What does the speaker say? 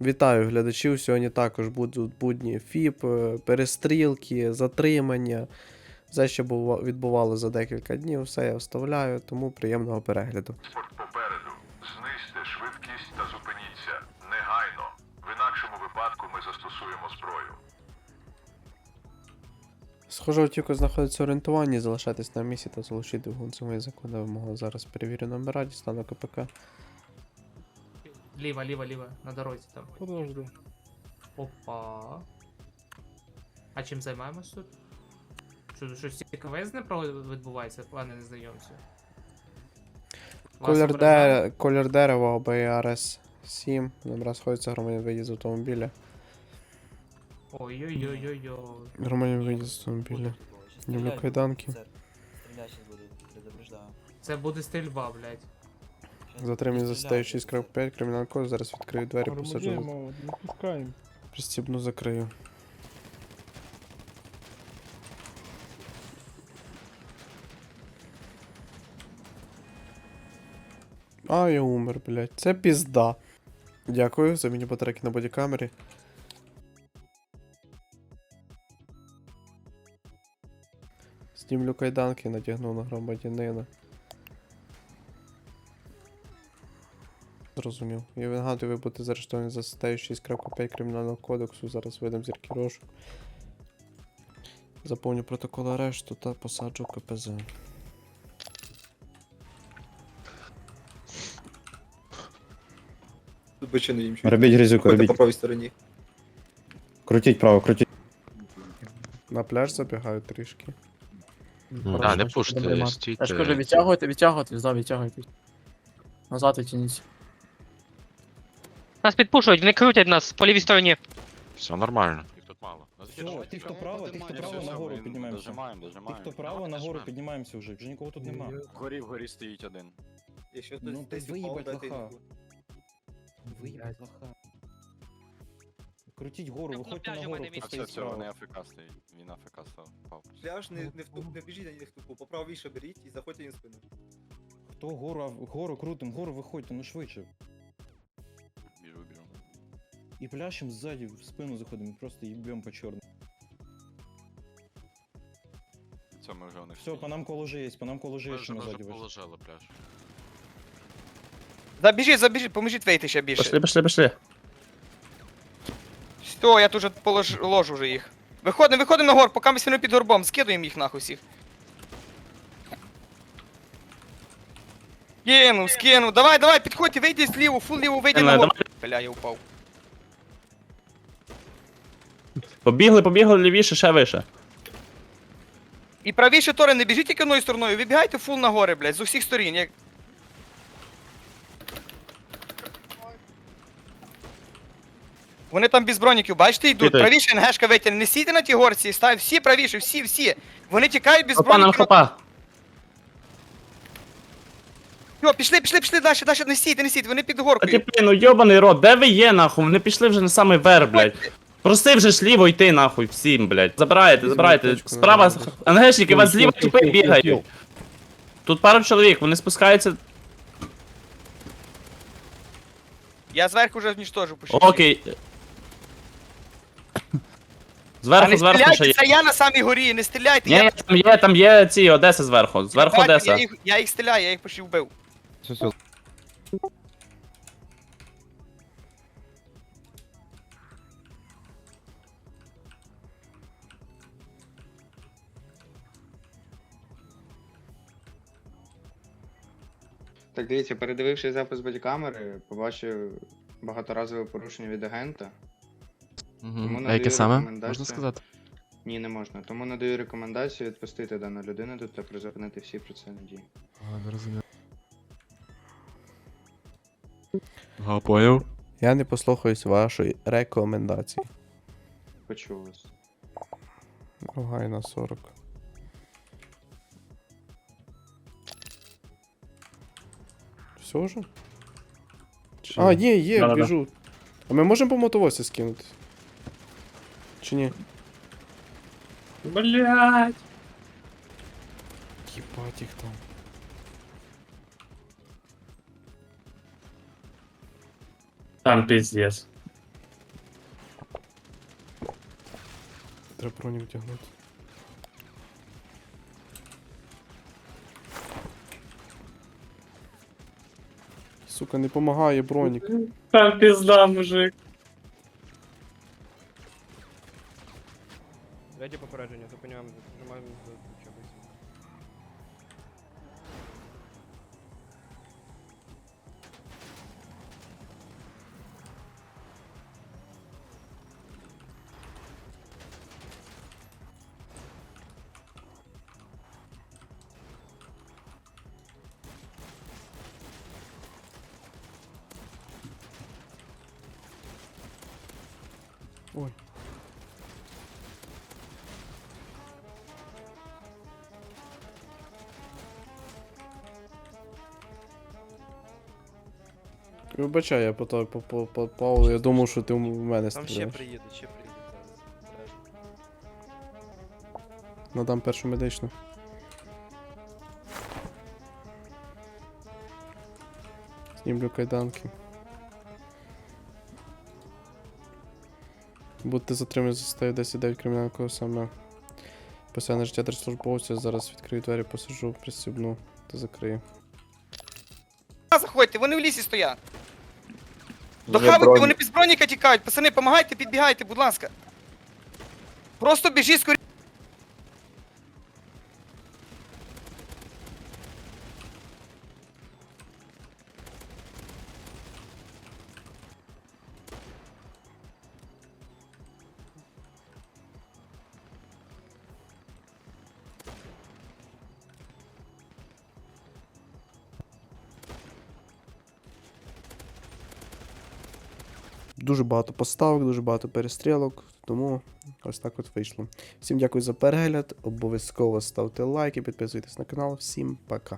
Вітаю глядачів. Сьогодні також будуть будні ФІП, е, перестрілки, затримання. Все, що відбувало за декілька днів, все я вставляю, тому приємного перегляду. Транспорт попереду. Знизьте швидкість та зупиніться. Негайно. В інакшому випадку ми застосуємо зброю. Схоже, автівка знаходиться в орієнтуванні, залишайтесь на місці та залучити це моє законна. Зараз перевірю номера, дістану КПК. Ліва, ліва, ліва, на дорозі там. Подожди. Опа. А чим займаємось тут? Що, щось цікаве з ним про- відбувається, пане незнайомцю? Вас Колір, де... Колір дерева ОБРС 7. Номера сходяться громадян виїзд з автомобіля. Ой-ой-ой-ой-ой. Громадян виїзд з автомобіля. Люблю кайданки. Це буде стрільба, блядь. Затримані за статтею 6.5 кримінального кодексу. Зараз відкрию двері, посаджу. Громадяємо, не пускаємо. Пристібну, закрию. А, я умер, блядь. Це пізда. Дякую, заміню батарейки на бодікамері. Знімлю кайданки, надягну на громадянина. Зрозумів. Я нагадую, ви будете заарештовані за статтею 6.5 Кримінального кодексу. Зараз видам зірки розшук. Заповню протокол арешту та посаджу КПЗ. Бочини їм чуть. Робіть грізюку, Ходьте робіть. по правій стороні. Крутіть право, крутіть. На пляж забігаю трішки. А, не пуште, стійте. Я ж кажу, відтягуйте, відтягуйте, да, відтягуйте. Назад відтягніться. Нас підпушують, вони крутять нас по лівій стороні. Все нормально. Їх тут мало. Все, ті, хто право, ті, хто право нагору піднімаємося. Дожимаємо, Ті, дожимаємо. хто право нагору піднімаємося вже, вже нікого тут нема. Вгорі, вгорі стоїть один. Якщо Ну, ти десь виїбать упав, дайте лоха. йому. Виїбать лоха. Крутіть гору, на виходьте нагору, мене хто А це стоїть все, вони справа. АФК стоїть. Він АФК став. Пав. Пляж не, не, втуп, не біжіть не в тупу, поправіше беріть і заходьте їм в спину. Хто гору, а, гору крутим, гору виходьте, ну швидше. Біжу. Пляшем ззаді в спину заходимо, просто їбем по чорному. Це ми вже у них. Все, по нам коло є, по нам Ми є вже, ще ми назаді. ваш. положили пляж. Забіжіть, забіжіть, поможіть вийти ще більше. Пішли, пішли, пішли. Все, я тут же полож... ложу вже їх. Виходимо, виходимо на гор, поки ми сильно під горбом, скидуємо їх нахуй всіх. Скинув, скинув, давай, давай, підходьте, вийди зліву, фул ліву, вийди на Давай, гор. Бля, я упав. Побігли, побігли лівіше, ще вище. І правіше тори, не біжіть тільки одною стороною, вибігайте фул на гори, блядь, з усіх сторін. Як... Вони там без броніків, бачите, йдуть. Кидають. Правіше НГшка витягне. Не сійте на ті горці, став всі правіше, всі, всі. Вони тікають без Хопа, нам броніків. хопа. Йо, пішли, пішли, пішли далі, далі, не стійте, не стійте, вони під А горкою. ти, блін, ну йобаний рот, де ви є, нахуй? Вони пішли вже на самий верх, блядь. Проси вже ж ліво йти, нахуй, всім, блядь. Забирайте, забирайте. точку, Справа, нормально. ангешники, вас зліва тіпи бігають. Тут пару чоловік, вони спускаються. Я зверху вже знічтожу пошли. Окей. А Зверху, не зверху ще є. це я на самій горі, не стріляйте. Ні, я... ні, там є, там є ці Одеси зверху. Зверху Одеса. Я їх, я їх стріляю, я їх почти вбив. Так дивіться, передививши запис бодікамери, побачив багаторазове порушення від агента. Тому надаю рекомендацію- Ні, не можна. Тому надаю рекомендацію відпустити дану людину тут та призупинити всі процесуальні дії. Ага, поняв. Я не послухаюсь вашої рекомендації. Почув вас. Ругай на 40. Все вже? Чи... А, є, є, да, біжу. Да. А ми можемо по мотовозці скинути? Чи ні? Блять! Єбать їх там. Там пиздец. Треба броню втягнути. Сука, не помагає бронік. Там пізда, мужик. Дайте попередження, зупиняємо, тримаємо Ой. Вибачай, я по, по, по, по Павлу, я думав, що ти в мене стріляєш. приїдуть, ще приїдуть зараз. Надам першу медичну. Знімлю кайданки. Будете затримані за статтею 10.9 кримінального кодексу саме посяне життя держслужбовця. Зараз відкрию двері, посажу, присібну та закрию. Заходьте, вони в лісі стоять. Дохавайте, вони без броніка тікають. Пацани, помагайте, підбігайте, будь ласка. Просто біжіть скоріше. Дуже багато поставок, дуже багато перестрілок, тому ось так от вийшло. Всім дякую за перегляд. Обов'язково ставте лайки, підписуйтесь на канал. Всім пока.